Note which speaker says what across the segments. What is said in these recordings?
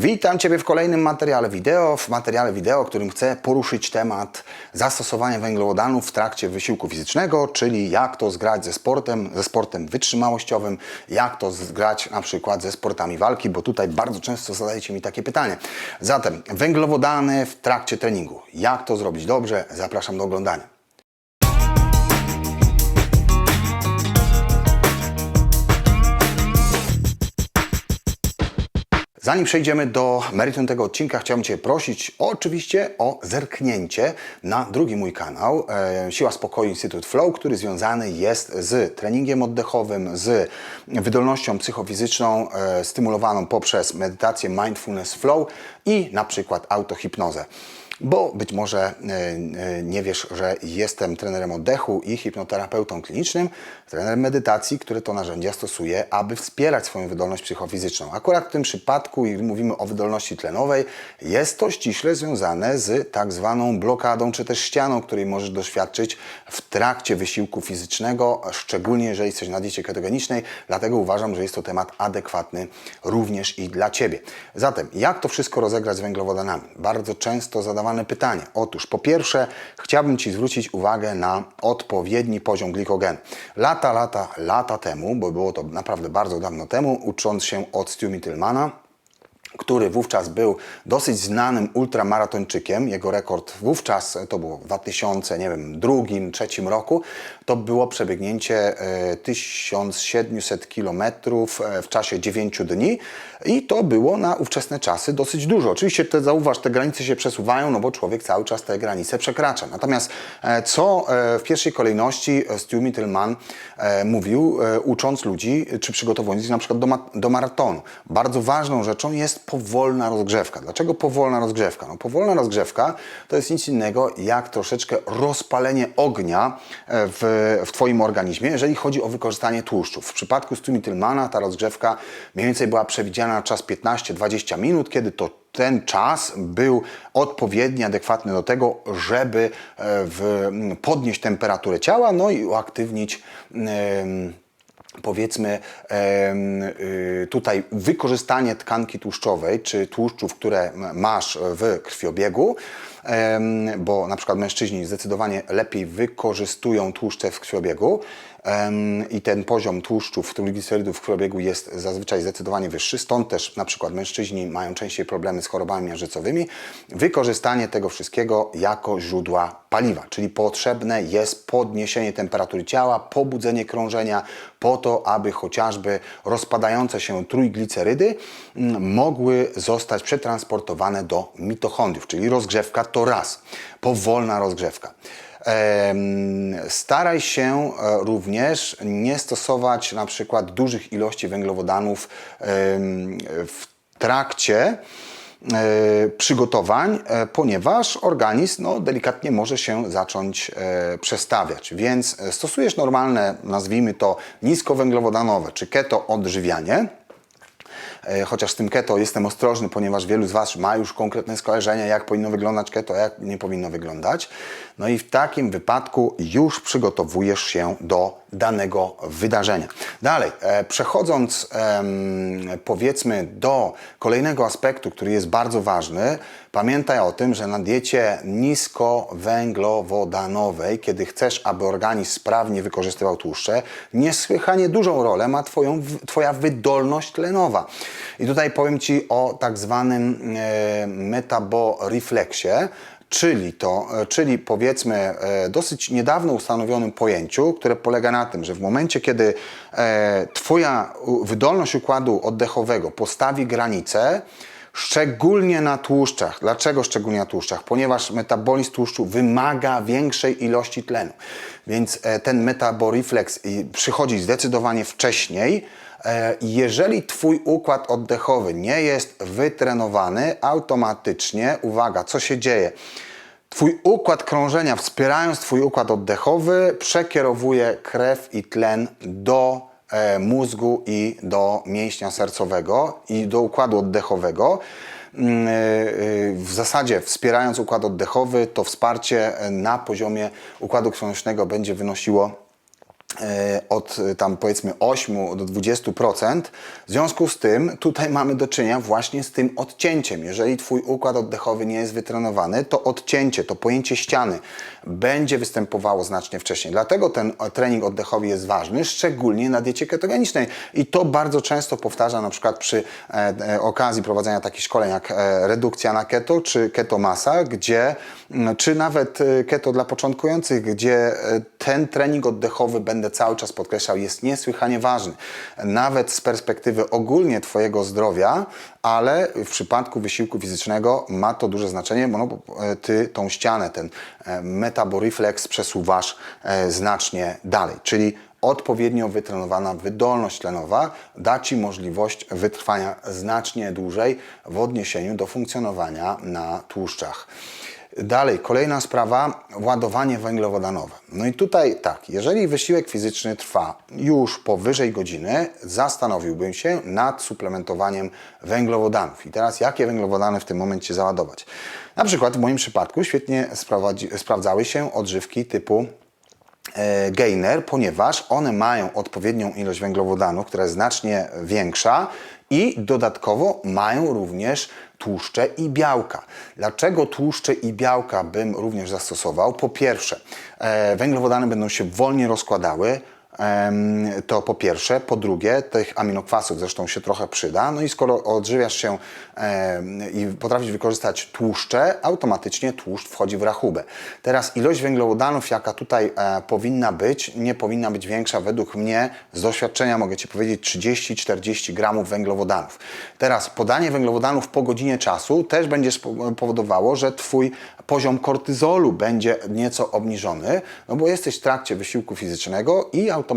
Speaker 1: Witam Ciebie w kolejnym materiale wideo, w materiale wideo, którym chcę poruszyć temat zastosowania węglowodanów w trakcie wysiłku fizycznego, czyli jak to zgrać ze sportem, ze sportem wytrzymałościowym, jak to zgrać na przykład ze sportami walki, bo tutaj bardzo często zadajecie mi takie pytanie. Zatem węglowodany w trakcie treningu. Jak to zrobić dobrze? Zapraszam do oglądania. Zanim przejdziemy do meritum tego odcinka, chciałbym Cię prosić oczywiście o zerknięcie na drugi mój kanał e, Siła Spokoju Instytut Flow, który związany jest z treningiem oddechowym, z wydolnością psychofizyczną e, stymulowaną poprzez medytację Mindfulness Flow i na przykład autohipnozę. Bo być może e, e, nie wiesz, że jestem trenerem oddechu i hipnoterapeutą klinicznym, trenerem medytacji, który to narzędzia stosuje, aby wspierać swoją wydolność psychofizyczną. Akurat w tym przypadku, i mówimy o wydolności tlenowej, jest to ściśle związane z tak zwaną blokadą czy też ścianą, której możesz doświadczyć w trakcie wysiłku fizycznego, szczególnie jeżeli jesteś na diecie ketogenicznej. Dlatego uważam, że jest to temat adekwatny również i dla Ciebie. Zatem, jak to wszystko rozegrać z węglowodanami? Bardzo często zadawane pytanie. Otóż, po pierwsze, chciałbym Ci zwrócić uwagę na odpowiedni poziom glikogenu. Lata, lata, lata temu, bo było to naprawdę bardzo dawno temu, ucząc się od Stu Tillmana, który wówczas był dosyć znanym ultramaratończykiem. Jego rekord wówczas, to było w 2000, nie wiem, drugim, trzecim roku, to było przebiegnięcie e, 1700 km w czasie 9 dni i to było na ówczesne czasy dosyć dużo. Oczywiście te, zauważ, te granice się przesuwają, no bo człowiek cały czas te granice przekracza. Natomiast e, co e, w pierwszej kolejności Stu Mittelman e, mówił, e, ucząc ludzi, czy przygotowując ich na przykład do, ma- do maratonu. Bardzo ważną rzeczą jest powolna rozgrzewka. Dlaczego powolna rozgrzewka? No, powolna rozgrzewka to jest nic innego jak troszeczkę rozpalenie ognia e, w, w Twoim organizmie, jeżeli chodzi o wykorzystanie tłuszczów. W przypadku Stumi Tillmana ta rozgrzewka mniej więcej była przewidziana na czas 15-20 minut, kiedy to ten czas był odpowiedni, adekwatny do tego, żeby e, w, podnieść temperaturę ciała, no i uaktywnić em, powiedzmy y, tutaj wykorzystanie tkanki tłuszczowej, czy tłuszczów, które masz w krwiobiegu, bo na przykład mężczyźni zdecydowanie lepiej wykorzystują tłuszcze w krwiobiegu i ten poziom tłuszczów, triglicerydów w krwiobiegu jest zazwyczaj zdecydowanie wyższy, stąd też na przykład mężczyźni mają częściej problemy z chorobami miażdżycowymi. Wykorzystanie tego wszystkiego jako źródła paliwa, czyli potrzebne jest podniesienie temperatury ciała, pobudzenie krążenia po to, aby chociażby rozpadające się trójglicerydy mm, mogły zostać przetransportowane do mitochondriów, czyli rozgrzewka to raz, powolna rozgrzewka. Staraj się e, również nie stosować na przykład dużych ilości węglowodanów w trakcie e, przygotowań, e, ponieważ organizm no, delikatnie może się zacząć przestawiać. Więc stosujesz normalne, nazwijmy to niskowęglowodanowe czy keto odżywianie. E, Chociaż z tym keto jestem ostrożny, ponieważ wielu z Was ma już konkretne skojarzenia, jak powinno wyglądać keto, a jak nie powinno wyglądać. No i w takim wypadku już przygotowujesz się do danego wydarzenia. Dalej, e, przechodząc powiedzmy do kolejnego aspektu, który jest bardzo ważny, pamiętaj o tym, że na diecie niskowęglowodanowej, kiedy chcesz, aby organizm sprawnie wykorzystywał tłuszcze, niesłychanie dużą rolę ma twoją, Twoja wydolność tlenowa. I tutaj powiem Ci o tak zwanym e, metaborefleksie, Czyli to, e, czyli powiedzmy e, dosyć niedawno ustanowionym pojęciu, które polega na tym, że w momencie, kiedy Twoja wydolność układu oddechowego postawi granicę, szczególnie na tłuszczach. Dlaczego szczególnie na tłuszczach? Ponieważ metabolizm tłuszczu wymaga większej ilości tlenu. Więc ten metaborefleks przychodzi zdecydowanie wcześniej, Jeżeli Twój układ oddechowy nie jest wytrenowany, automatycznie, uwaga, co się dzieje? Twój układ krążenia, wspierając Twój układ oddechowy, przekierowuje krew i tlen do e, mózgu i do mięśnia sercowego i do układu oddechowego. Mm, e, e, W zasadzie wspierając układ oddechowy, to wsparcie e, na poziomie układu krwionośnego będzie wynosiło e, od e, tam powiedzmy 8 do 20%. W związku z tym tutaj mamy do czynienia właśnie z tym odcięciem. Jeżeli Twój układ oddechowy nie jest wytrenowany, to odcięcie, to pojęcie ściany będzie występowało znacznie wcześniej. Dlatego ten trening oddechowy jest ważny, szczególnie na diecie ketogenicznej. I to bardzo często powtarzam na przykład przy e, e, okazji prowadzenia takich szkoleń jak e, redukcja na keto czy ketomasa, gdzie m, czy nawet e, keto dla początkujących, gdzie e, ten trening oddechowy będę cały czas podkreślał, jest niesłychanie ważny. Nawet z perspektywy ogólnie Twojego zdrowia, ale w przypadku wysiłku fizycznego ma to duże znaczenie, bo no, e, Ty tą ścianę, ten e, metaboreflex przesuwasz e, znacznie dalej. Czyli odpowiednio wytrenowana wydolność tlenowa da Ci możliwość wytrwania znacznie dłużej w odniesieniu do funkcjonowania na tłuszczach. Dalej, kolejna sprawa, ładowanie węglowodanowe. No i tutaj tak, jeżeli wysiłek fizyczny trwa już powyżej godziny, zastanowiłbym się nad suplementowaniem węglowodanów. I teraz jakie węglowodany w tym momencie załadować? Na przykład w moim przypadku świetnie sprawdzały się odżywki typu e, gainer, ponieważ one mają odpowiednią ilość węglowodanów, która jest znacznie większa i dodatkowo mają również tłuszcze i białka. Dlaczego tłuszcze i białka bym również zastosował? Po pierwsze, e, węglowodany będą się wolniej rozkładały, To po pierwsze. Po drugie, tych aminokwasów zresztą się trochę przyda. No i skoro odżywiasz się i potrafisz wykorzystać tłuszcze, automatycznie tłuszcz wchodzi w rachubę. Teraz ilość węglowodanów, jaka tutaj e, powinna być, nie powinna być większa według mnie. Z doświadczenia mogę Ci powiedzieć 30-40 gramów węglowodanów. Teraz podanie węglowodanów po godzinie czasu też będzie spo- powodowało, że Twój poziom kortyzolu będzie nieco obniżony, no bo jesteś w trakcie wysiłku fizycznego i automatycznie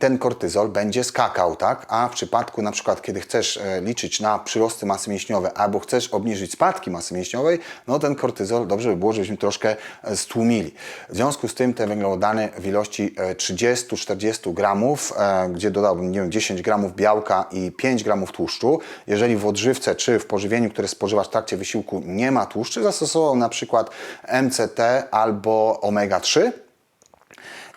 Speaker 1: ten kortyzol będzie skakał, tak? A w przypadku na przykład, kiedy chcesz e, liczyć na przyrosty masy mięśniowej albo chcesz obniżyć spadki masy mięśniowej, no ten kortyzol dobrze by było, żebyśmy troszkę e, stłumili. W związku z tym te węglowodany w ilości e, 30-40 gramów, e, gdzie dodałbym, nie wiem, 10 gramów białka i 5 gramów tłuszczu, jeżeli w odżywce czy w pożywieniu, które spożywasz w trakcie wysiłku nie ma tłuszczy, zastosował na przykład MCT albo omega-3,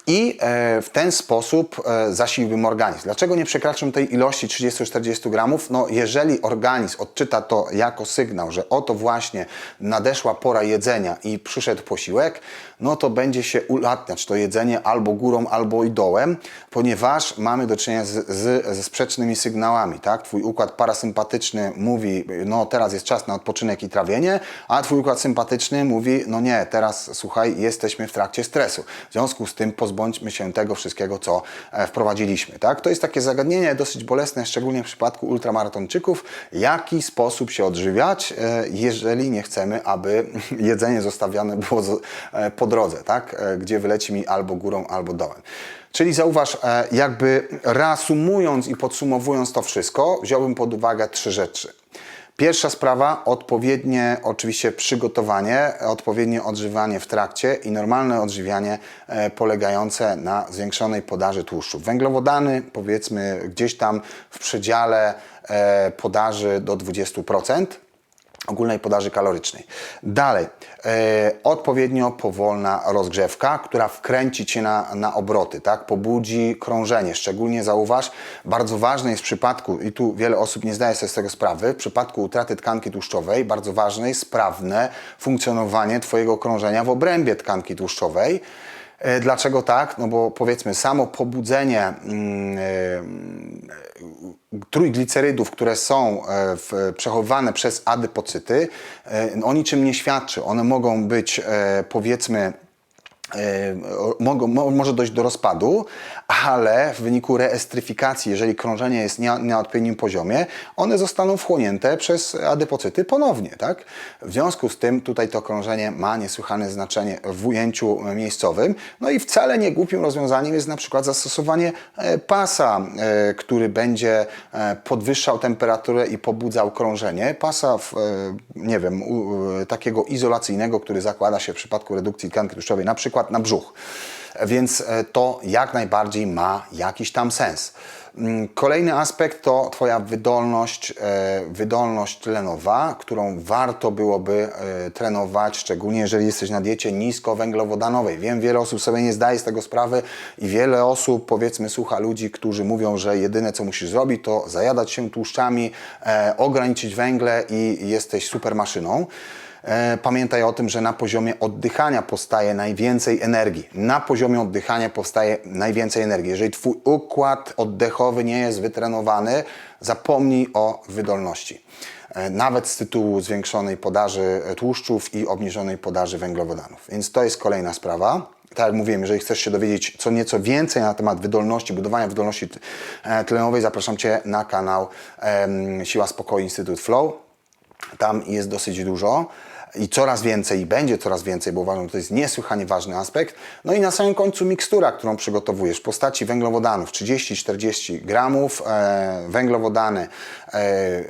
Speaker 1: i e, w ten sposób e, zasiliłbym organizm. Dlaczego nie przekraczam tej ilości 30-40 gramów? No, jeżeli organizm odczyta to jako sygnał, że oto właśnie nadeszła pora jedzenia i przyszedł posiłek, no to będzie się ulatniać to jedzenie albo górą, albo i dołem, ponieważ mamy do czynienia z, z, ze sprzecznymi sygnałami. Tak? Twój układ parasympatyczny mówi, no teraz jest czas na odpoczynek i trawienie, a twój układ sympatyczny mówi, no nie, teraz słuchaj, jesteśmy w trakcie stresu. W związku z tym pozbądźmy się tego wszystkiego, co e, wprowadziliśmy. Tak? To jest takie zagadnienie dosyć bolesne, szczególnie w przypadku ultramaratończyków, jaki sposób się odżywiać, e, jeżeli nie chcemy, aby jedzenie zostawiane było e, po drodze, tak? E, gdzie wyleci mi albo górą, albo dołem. Czyli zauważ, e, jakby reasumując i podsumowując to wszystko, wziąłbym pod uwagę trzy rzeczy. Pierwsza sprawa, odpowiednie oczywiście przygotowanie, odpowiednie odżywianie w trakcie i normalne odżywianie e, polegające na zwiększonej podaży tłuszczów. Węglowodany powiedzmy gdzieś tam w przedziale podaży do 20% ogólnej podaży kalorycznej. Dalej, e, odpowiednio powolna rozgrzewka, która wkręci Cię na, na obroty, tak? pobudzi krążenie. Szczególnie zauważ, bardzo ważne jest w przypadku, i tu wiele osób nie zdaje sobie z tego sprawy, w przypadku utraty tkanki tłuszczowej, bardzo ważne jest sprawne funkcjonowanie Twojego krążenia w obrębie tkanki tłuszczowej. E, Dlaczego tak? No bo powiedzmy, samo pobudzenie mm, e, trójglicerydów, które są e, przechowywane przez adypocyty, o niczym nie świadczy. One mogą być, powiedzmy, może dojść do rozpadu, ale w wyniku reestryfikacji, jeżeli krążenie jest nie, na odpowiednim poziomie, one zostaną wchłonięte przez adypocyty ponownie. Tak? W związku z tym tutaj to krążenie ma niesłychane znaczenie w ujęciu miejscowym. No i wcale nie głupim rozwiązaniem jest na przykład zastosowanie e, pasa, e, który będzie e, podwyższał temperaturę i pobudzał krążenie. Pasa, w, nie wiem, takiego izolacyjnego, który zakłada się w przypadku redukcji tkanki tłuszczowej, na przykład na brzuch. więc e, to jak najbardziej ma jakiś tam sens. Mm, Kolejny aspekt to Twoja wydolność, e, wydolność tlenowa, którą warto byłoby e, trenować, szczególnie jeżeli jesteś na diecie niskowęglowodanowej. Wiem, wiele osób sobie nie zdaje z tego sprawy i wiele osób, powiedzmy, słucha ludzi, którzy mówią, że jedyne co musisz zrobić to zajadać się tłuszczami, ograniczyć węgle i jesteś super maszyną. E, Pamiętaj o tym, że na poziomie oddychania powstaje najwięcej energii. Na poziomie oddychania powstaje najwięcej energii. Jeżeli Twój układ oddechowy nie jest wytrenowany, zapomnij o wydolności. E, Nawet z tytułu zwiększonej podaży tłuszczów i obniżonej podaży węglowodanów. Więc to jest kolejna sprawa. Tak jak mówiłem, jeżeli chcesz się dowiedzieć co nieco więcej na temat wydolności, budowania wydolności e, tlenowej, zapraszam Cię na kanał Siła Spokoju Instytut Flow. Tam jest dosyć dużo i coraz więcej, i będzie coraz więcej, bo uważam, że to jest niesłychanie ważny aspekt. No i na samym końcu mikstura, którą przygotowujesz w postaci węglowodanów, 30-40 gramów, e, węglowodany e,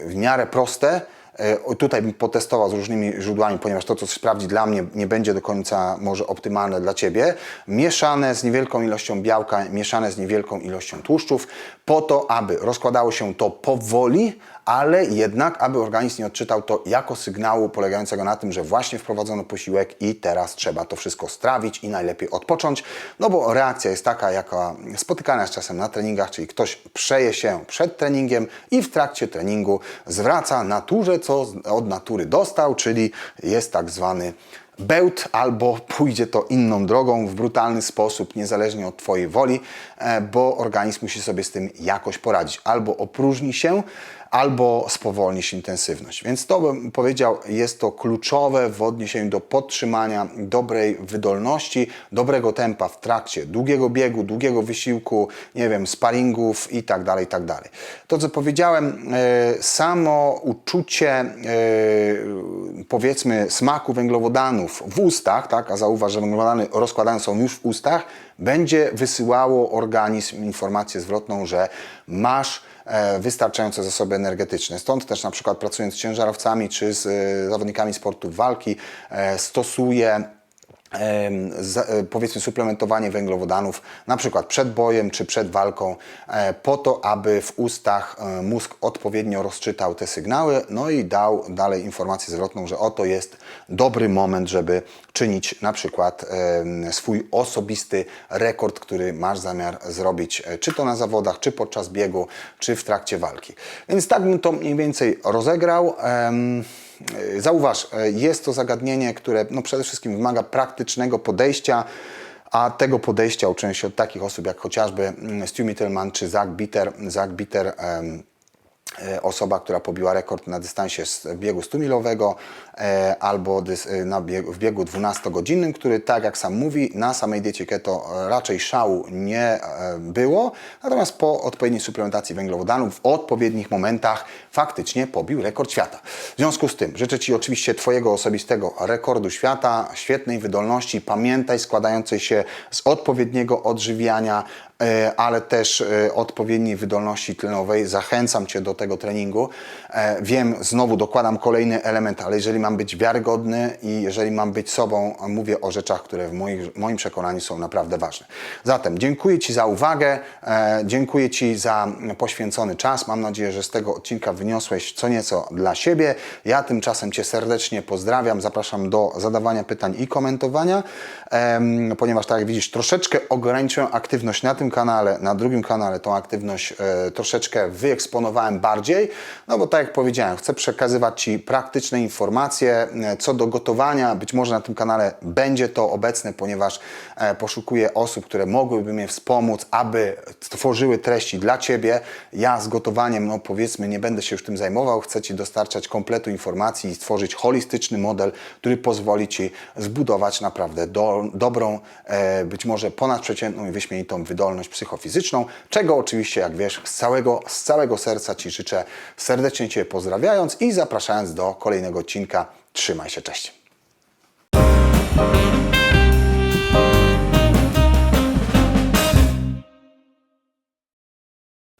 Speaker 1: w miarę proste. E, Tutaj bym potestował z różnymi źródłami, ponieważ to, co sprawdzi dla mnie, nie będzie do końca może optymalne dla Ciebie. Mieszane z niewielką ilością białka, mieszane z niewielką ilością tłuszczów, po to, aby rozkładało się to powoli, ale jednak, aby organizm nie odczytał to jako sygnału polegającego na tym, że właśnie wprowadzono posiłek i teraz trzeba to wszystko strawić i najlepiej odpocząć, no bo reakcja jest taka, jaka spotykana jest czasem na treningach, czyli ktoś przeje się przed treningiem i w trakcie treningu zwraca naturze, co od natury dostał, czyli jest tak zwany bełt, albo pójdzie to inną drogą w brutalny sposób, niezależnie od Twojej woli, e, bo organizm musi sobie z tym jakoś poradzić. Albo opróżni się, albo spowolnisz intensywność. Więc to bym powiedział, jest to kluczowe w odniesieniu do podtrzymania dobrej wydolności, dobrego tempa w trakcie długiego biegu, długiego wysiłku, nie wiem, sparingów i tak dalej, tak dalej. To, co powiedziałem, e, samo uczucie, e, powiedzmy, smaku węglowodanów w ustach, tak, a zauważ, że rozkładane są już w ustach, będzie wysyłało organizm informację zwrotną, że masz e, wystarczające zasoby energetyczne. Stąd też na przykład pracując z ciężarowcami czy z e, zawodnikami sportów walki e, powiedzmy suplementowanie węglowodanów na przykład przed bojem czy przed walką e, po to, aby w ustach e, mózg odpowiednio rozczytał te sygnały no i dał dalej informację zwrotną, że oto jest dobry moment, żeby czynić na przykład swój osobisty rekord, który masz zamiar zrobić, e, czy to na zawodach, czy podczas biegu, czy w trakcie walki. Więc tak bym to mniej więcej rozegrał. E, Zauważ, e, jest to zagadnienie, które no przede wszystkim wymaga praktycznego podejścia, a tego podejścia uczyłem się od takich osób jak chociażby mm, Stu Mittelman czy Zach Bitter. Zach Bitter e, osoba, która pobiła rekord na dystansie z biegu 100-milowego e, albo na biegu, w biegu 12-godzinnym, który tak jak sam mówi, na samej diecie keto raczej szału nie było, natomiast po odpowiedniej suplementacji węglowodanów w odpowiednich momentach faktycznie pobił rekord świata. W związku z tym życzę Ci oczywiście Twojego osobistego rekordu świata, świetnej wydolności, pamiętaj składającej się z odpowiedniego odżywiania, e, ale też e, odpowiedniej wydolności tlenowej. Zachęcam Cię do tego treningu. E, Wiem, znowu dokładam kolejny element, ale jeżeli mam być wiarygodny i jeżeli mam być sobą, mówię o rzeczach, które w moich, moim przekonaniu są naprawdę ważne. Zatem dziękuję Ci za uwagę, dziękuję Ci za poświęcony czas. Mam nadzieję, że z tego odcinka wyniosłeś co nieco dla siebie. Ja tymczasem Cię serdecznie pozdrawiam, zapraszam do zadawania pytań i komentowania, ponieważ tak jak widzisz, troszeczkę ograniczyłem aktywność na tym kanale, na drugim kanale tą aktywność e, troszeczkę wyeksponowałem bardziej, no bo tak jak powiedziałem, chcę przekazywać Ci praktyczne informacje e, co do gotowania. Być może na tym kanale będzie to obecne, ponieważ e, poszukuję osób, które mogłyby mnie wspomóc, aby tworzyły treści dla Ciebie. Ja z gotowaniem, no powiedzmy, nie będę się już tym zajmował. Chcę Ci dostarczać kompletu informacji i stworzyć holistyczny model, który pozwoli Ci zbudować naprawdę do, dobrą, e, być może ponadprzeciętną i wyśmienitą wydolność psychofizyczną, czego oczywiście, jak wiesz, z całego, z całego serca Ci życzę, serdecznie Cię pozdrawiając i zapraszając do kolejnego odcinka. Trzymaj się, cześć!